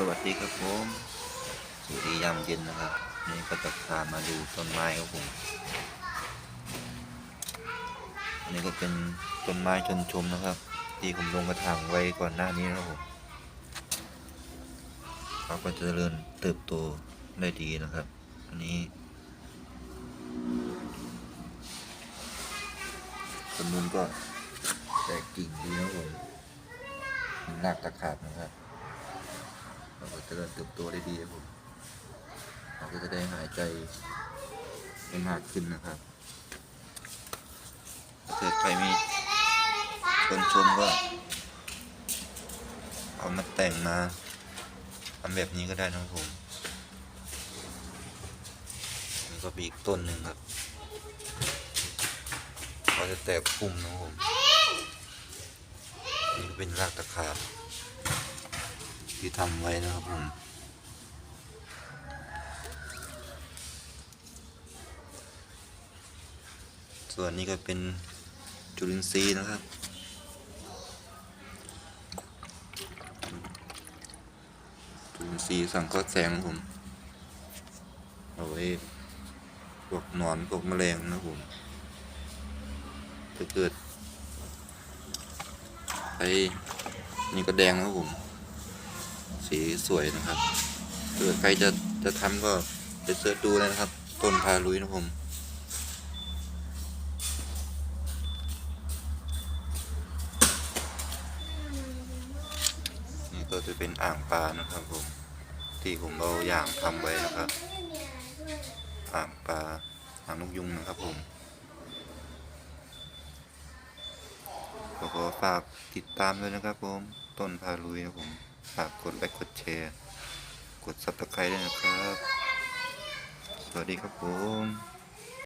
สวัสดีครับผมสวัสดียามเย็นนะครับ นี่ก็จะพามาดูต้นไม้ครับผมอันนี้ก็เป็นต้นไม้ชนชมนะครับ ที่ผมลงกระถางไว้ก่อนหน้านี้นะครับผมเขาก็จะเจริญเติบโตได้ดีนะครับ อันนี้ต้นนู้นก็แตกกิ่งดีนะครับผมมีรากตะขาบนะครับ เราก็เจริญเติบโตได้ดีครับผมเราก็จะได้หายใจได้มากขึ้นนะครับถ้าเกิดใครมีคนชมก็เอามาแต่งมาทำแบบนี้ก็ได้นะครับผมนี่ก็เป็นอีกต้นหนึ่งครับก็จะแตกปุ่มนะครับผมนี่ก็เป็นรากตะขาบ ที่ทำไว้นะครับผมส่วนนี้ก็เป็นจุลินทรีย์นะครับ จุลินทรีย์สังเคราะห์แสงผมเอาไว้พวกหนอนพวกแมลงนะผมถ้าเกิดไอ้นี่ก็แดงนะผม สีสวยนะครับเกิดใครจะจะทำก็ไปเสิร์ชดูเลยนะครับ ต้นพาลุยนะผมนี่ก็จะเป็นอ่างปลานะครับผมที่ผมเอาอย่างทำไว้นะครับ อ่างปลาอ่างนกยุงนะครับผมขอฝากติดตามด้วยนะครับผม ต้นพาลุยนะผม ฝากกดไลค์กดแชร์ กดซับสไครต์ด้วยนะครับ สวัสดีครับผม